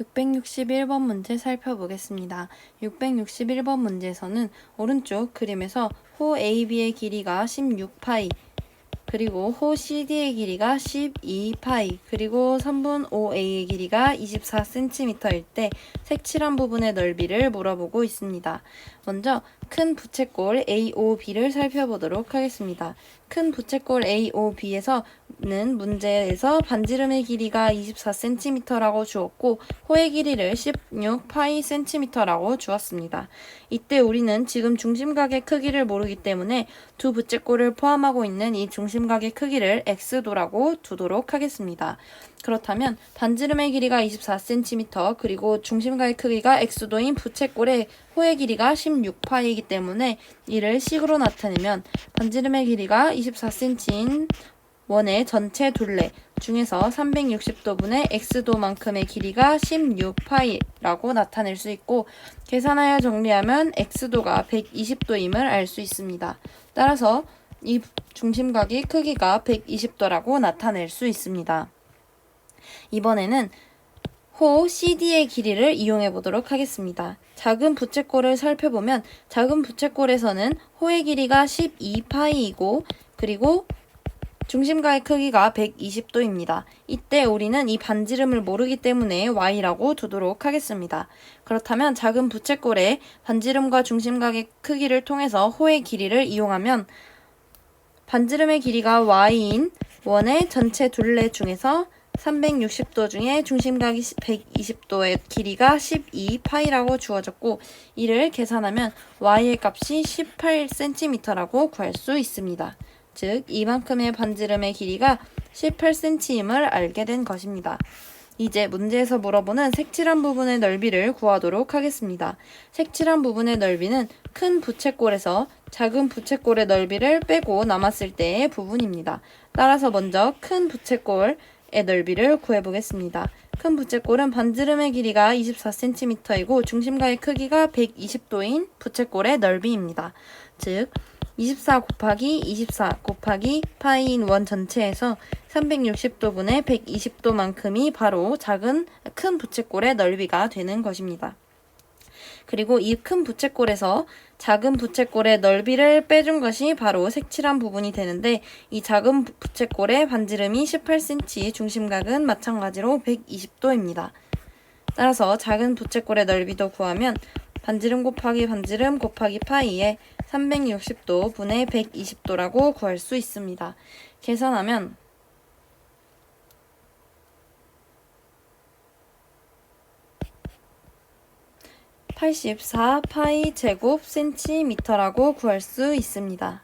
661번 문제 살펴보겠습니다. 661번 문제에서는 오른쪽 그림에서 호 AB의 길이가 16파이, 그리고 호 CD의 길이가 12파이, 그리고 선분 OA의 길이가 24cm일 때 색칠한 부분의 넓이를 물어보고 있습니다. 먼저 큰 부채꼴 AOB를 살펴보도록 하겠습니다. 큰 부채꼴 AOB에서는 문제에서 반지름의 길이가 24cm라고 주었고 호의 길이를 16파이cm라고 주었습니다. 이때 우리는 지금 중심각의 크기를 모르기 때문에 두 부채꼴을 포함하고 있는 이 중심 각의 크기를 x도라고 두도록 하겠습니다. 그렇다면 반지름의 길이가 24cm 그리고 중심각의 크기가 x도인 부채꼴의 호의 길이가 16파이이기 때문에 이를 식으로 나타내면 반지름의 길이가 24cm인 원의 전체 둘레 중에서 360도분의 x도만큼의 길이가 16파이라고 나타낼 수 있고 계산하여 정리하면 x도가 120도임을 알 수 있습니다. 따라서 이 중심각의 크기가 120도라고 나타낼 수 있습니다. 이번에는 호 CD의 길이를 이용해 보도록 하겠습니다. 작은 부채꼴을 살펴보면 작은 부채꼴에서는 호의 길이가 12파이이고 그리고 중심가의 크기가 120도입니다. 이때 우리는 이 반지름을 모르기 때문에 y라고 두도록 하겠습니다. 그렇다면 작은 부채꼴의 반지름과 중심각의 크기를 통해서 호의 길이를 이용하면 반지름의 길이가 y인 원의 전체 둘레 중에서 360도 중에 중심각이 120도의 길이가 12파이라고 주어졌고 이를 계산하면 y의 값이 18cm라고 구할 수 있습니다. 즉 이만큼의 반지름의 길이가 18cm임을 알게 된 것입니다. 이제 문제에서 물어보는 색칠한 부분의 넓이를 구하도록 하겠습니다. 색칠한 부분의 넓이는 큰 부채꼴에서 작은 부채꼴의 넓이를 빼고 남았을 때의 부분입니다. 따라서 먼저 큰 부채꼴의 넓이를 구해보겠습니다. 큰 부채꼴은 반지름의 길이가 24cm이고 중심가의 크기가 120도인 부채꼴의 넓이입니다. 즉, 24 곱하기 24 곱하기 파이인 원 전체에서 360도분의 120도만큼이 바로 작은 큰 부채꼴의 넓이가 되는 것입니다. 그리고 이 큰 부채꼴에서 작은 부채꼴의 넓이를 빼준 것이 바로 색칠한 부분이 되는데 이 작은 부채꼴의 반지름이 18cm, 중심각은 마찬가지로 120도입니다. 따라서 작은 부채꼴의 넓이도 구하면 반지름 곱하기 반지름 곱하기 파이에 360도 분의 120도라고 구할 수 있습니다. 계산하면 (84 파이 제곱 센티미터라고 구할 수 있습니다.